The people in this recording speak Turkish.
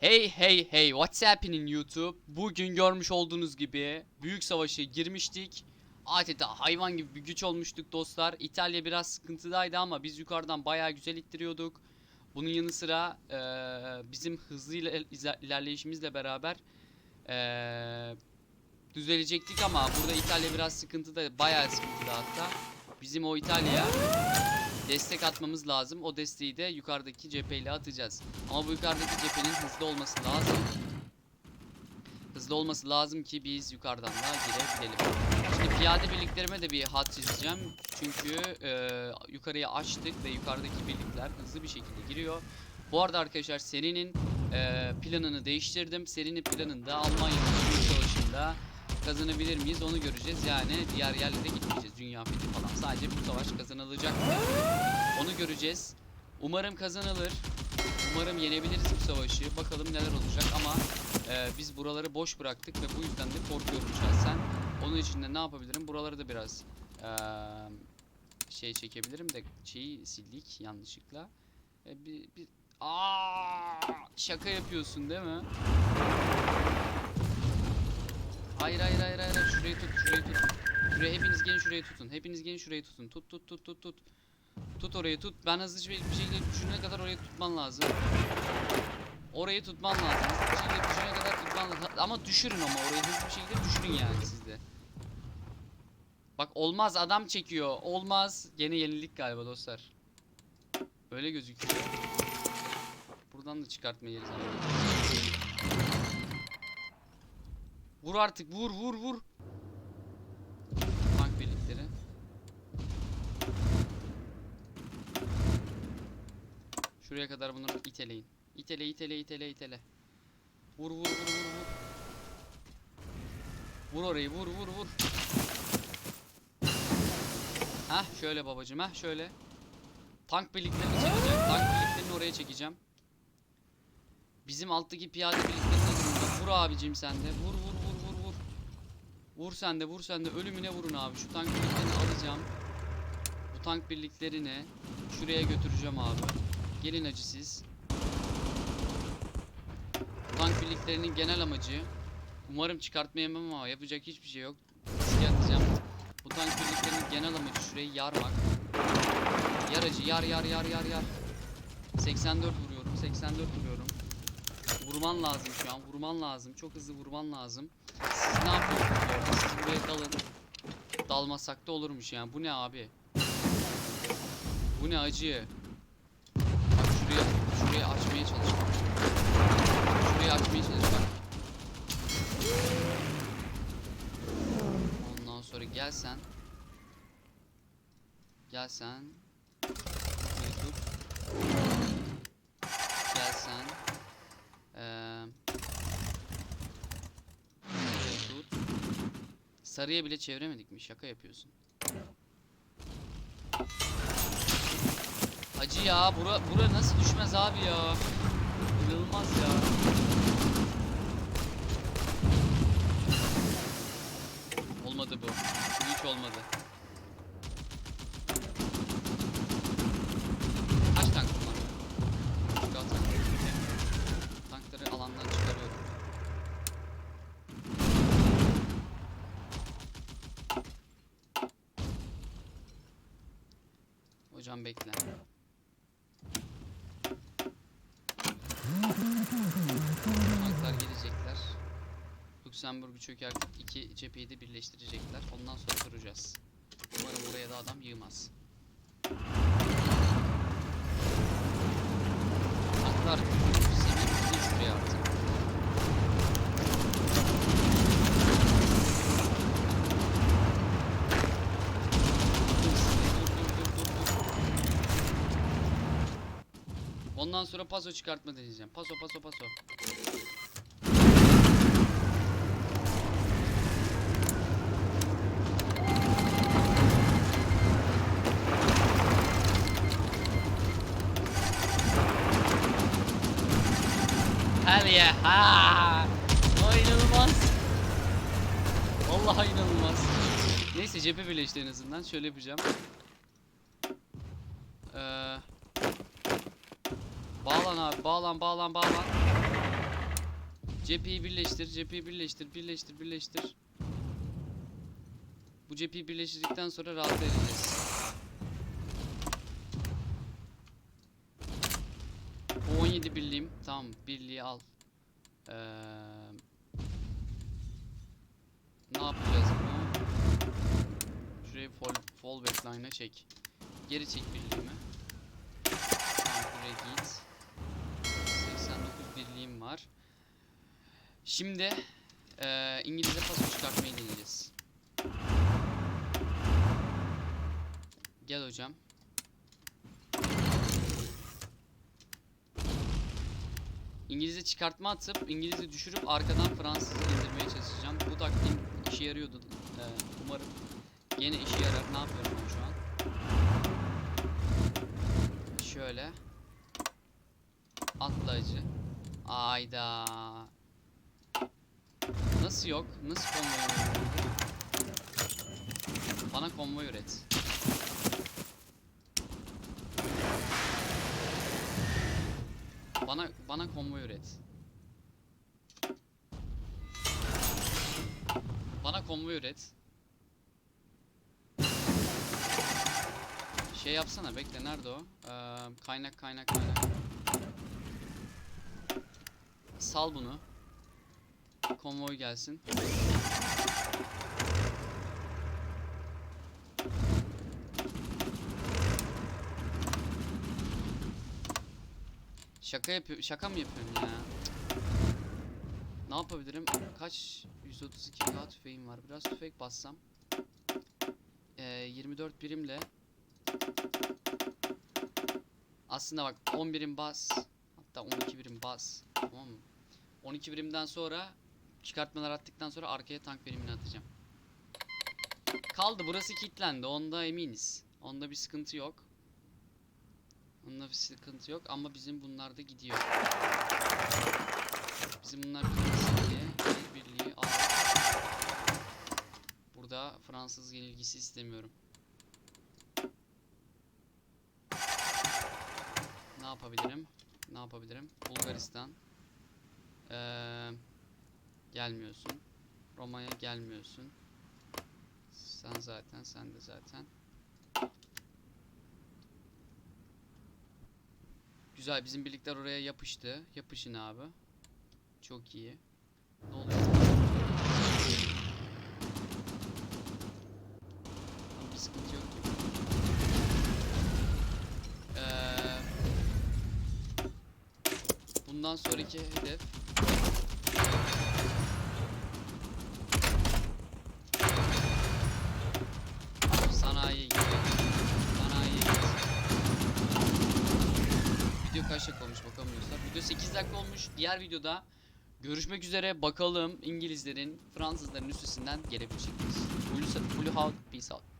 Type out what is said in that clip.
Hey hey hey what's happening YouTube? Bugün görmüş olduğunuz gibi büyük savaşa girmiştik. Adeta hayvan gibi bir güç olmuştuk dostlar. İtalya biraz sıkıntıdaydı ama biz yukarıdan bayağı güzel ittiriyorduk. Bunun yanı sıra eee, bizim hızlı ile- iza- ilerleyişimizle beraber eee, düzelecektik ama burada İtalya biraz sıkıntıda bayağı sıkıntıda hatta. Bizim o İtalya'ya destek atmamız lazım. O desteği de yukarıdaki cepheyle atacağız. Ama bu yukarıdaki cephenin hızlı olması lazım. Hızlı olması lazım ki biz yukarıdan da girebilelim. Şimdi piyade birliklerime de bir hat çizeceğim. Çünkü e, yukarıya açtık ve yukarıdaki birlikler hızlı bir şekilde giriyor. Bu arada arkadaşlar serinin e, planını değiştirdim. Serinin planında Almanya'nın Savaşı'nda kazanabilir miyiz onu göreceğiz. Yani diğer yerlere gitmeyeceğiz. Dünya fethi falan. Sadece bu savaş kazanılacak. Onu göreceğiz. Umarım kazanılır. Umarım yenebiliriz bu savaşı. Bakalım neler olacak ama e, biz buraları boş bıraktık ve bu yüzden de korkuyorum şahsen. Onun için de ne yapabilirim? Buraları da biraz e, şey çekebilirim de şeyi sildik yanlışlıkla. E, bir, bir... Aa, şaka yapıyorsun değil mi? Hayır hayır hayır hayır şurayı tut şurayı tut. Şuraya hepiniz gelin şurayı tutun. Hepiniz gelin şurayı tutun. Tut tut tut tut tut. Tut orayı tut. Ben hızlıca bir şekilde düşünene kadar orayı tutman lazım. Orayı tutman lazım. Hızlı bir şekilde düşünene kadar tutman lazım. Ama düşürün ama orayı hızlı bir şekilde düşürün yani siz de. Bak olmaz adam çekiyor. Olmaz. Gene yenilik galiba dostlar. Öyle gözüküyor. Buradan da çıkartma yeriz Vur artık vur vur vur. Tank birlikleri. Şuraya kadar bunları iteleyin. İtele itele itele itele. Vur vur vur vur vur. Vur orayı vur vur vur. Hah şöyle babacım hah şöyle. Tank birliklerini çekeceğim. Tank birliklerini oraya çekeceğim. Bizim alttaki piyade birliklerine durumda. Vur abicim sen de. Vur. Vur sen de vur sen de. Ölümüne vurun abi. Şu tank birliklerini alacağım. Bu tank birliklerini şuraya götüreceğim abi. Gelin acı siz. Tank birliklerinin genel amacı umarım çıkartmayamam ama yapacak hiçbir şey yok. Riske atacağım. Bu tank birliklerinin genel amacı şurayı yarmak. Yar acı yar yar yar yar yar. 84 vuruyorum 84 vuruyorum. Vurman lazım şu an vurman lazım. Çok hızlı vurman lazım. Siz ne yapıyorsunuz buraya dalın. Dalmasak da olurmuş yani. Bu ne abi? Bu ne acı? Bak şuraya, şuraya açmaya çalış. Şurayı açmaya çalış bak. Ondan sonra gel sen. Gel sen. Şurayı tut. Gel sen. Ee, şurayı tut. Sarıya bile çeviremedik mi? Şaka yapıyorsun. Acı ya. Bura, bura nasıl düşmez abi ya? İnanılmaz ya. Olmadı bu. Hiç olmadı. Hocam bekle. Tanklar gelecekler. Luxemburg'u çökertip iki cepheyi de birleştirecekler. Ondan sonra duracağız. Umarım buraya da adam yığmaz. Ondan sonra paso çıkartma deneyeceğim. Paso paso paso. Hell yeah. Ha! İnanılmaz. Vallahi inanılmaz. Neyse cephe birleşti en azından. Şöyle yapacağım. Ee, bağlan abi. Bağlan bağlan bağlan. Cepheyi birleştir, cepheyi birleştir, birleştir, birleştir. Bu cepheyi birleştirdikten sonra rahat edeceğiz. Bu 17 birliğim. Tamam, birliği al. Ee, ne yapacağız bunu? Şurayı fall, fall backline'a çek. Geri çek birliğimi. Buraya git. 89 birliğim var. Şimdi eee İngilizce paso çıkartmayı deneyeceğiz. Gel hocam. İngilizce çıkartma atıp İngilizce düşürüp arkadan Fransız indirmeye çalışacağım. Bu taktiğim işe yarıyordu. Eee, umarım yine işe yarar. Ne yapıyorum ben şu an? Şöyle. Atlayıcı. Ayda. Nasıl yok? Nasıl konvoy? Bana konvoy üret. Bana bana konvoy üret. Bana konvoy üret. Şey yapsana bekle nerede o? Ee, kaynak kaynak kaynak. Sal bunu. Konvoy gelsin. Şaka yapıyor. Şaka mı yapıyorum ya? Ne yapabilirim? Kaç 132k tüfeğim var. Biraz tüfek bassam. Ee, 24 birimle aslında bak 10 birim bas. Hatta 12 birim bas. Tamam mı? 12 birimden sonra çıkartmalar attıktan sonra arkaya tank birimini atacağım. Kaldı burası kilitlendi. Onda eminiz. Onda bir sıkıntı yok. Onda bir sıkıntı yok ama bizim bunlar da gidiyor. Bizim bunlar birliği, el birliği al. Burada Fransız yenilgisi istemiyorum. Ne yapabilirim? Ne yapabilirim? Bulgaristan. Ee, gelmiyorsun. Roma'ya gelmiyorsun. Sen zaten, sen de zaten. Güzel, bizim birlikler oraya yapıştı. Yapışın abi. Çok iyi. Ne oluyor? Bir sıkıntı yok gibi. Ee, bundan sonraki hedef sanayiye git. Sanayiye git. Video kaç dakika olmuş bakamıyorsak. Video 8 dakika olmuş. Diğer videoda görüşmek üzere. Bakalım İngilizlerin Fransızların üstesinden gelebilecek miyiz? Blue, Blue Hawk, peace out.